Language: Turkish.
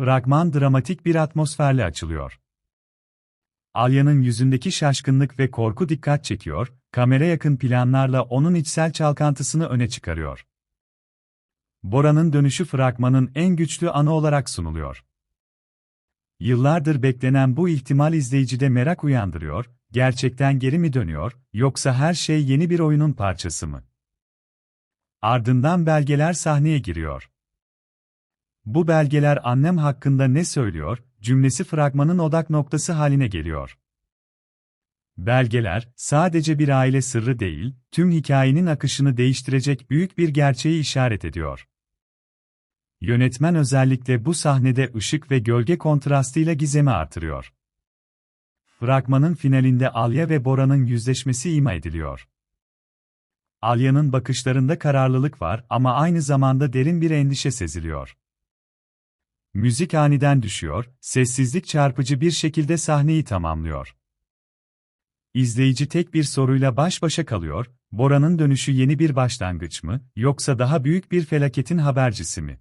Fragman dramatik bir atmosferle açılıyor. Alya'nın yüzündeki şaşkınlık ve korku dikkat çekiyor, kamera yakın planlarla onun içsel çalkantısını öne çıkarıyor. Bora'nın dönüşü fragmanın en güçlü anı olarak sunuluyor. Yıllardır beklenen bu ihtimal izleyicide merak uyandırıyor, gerçekten geri mi dönüyor, yoksa her şey yeni bir oyunun parçası mı? Ardından belgeler sahneye giriyor. Bu belgeler annem hakkında ne söylüyor, cümlesi fragmanın odak noktası haline geliyor. Belgeler, sadece bir aile sırrı değil, tüm hikayenin akışını değiştirecek büyük bir gerçeği işaret ediyor. Yönetmen özellikle bu sahnede ışık ve gölge kontrastıyla gizemi artırıyor. Fragmanın finalinde Alya ve Bora'nın yüzleşmesi ima ediliyor. Alya'nın bakışlarında kararlılık var ama aynı zamanda derin bir endişe seziliyor. Müzik aniden düşüyor, sessizlik çarpıcı bir şekilde sahneyi tamamlıyor. İzleyici tek bir soruyla baş başa kalıyor, Bora'nın dönüşü yeni bir başlangıç mı, yoksa daha büyük bir felaketin habercisi mi?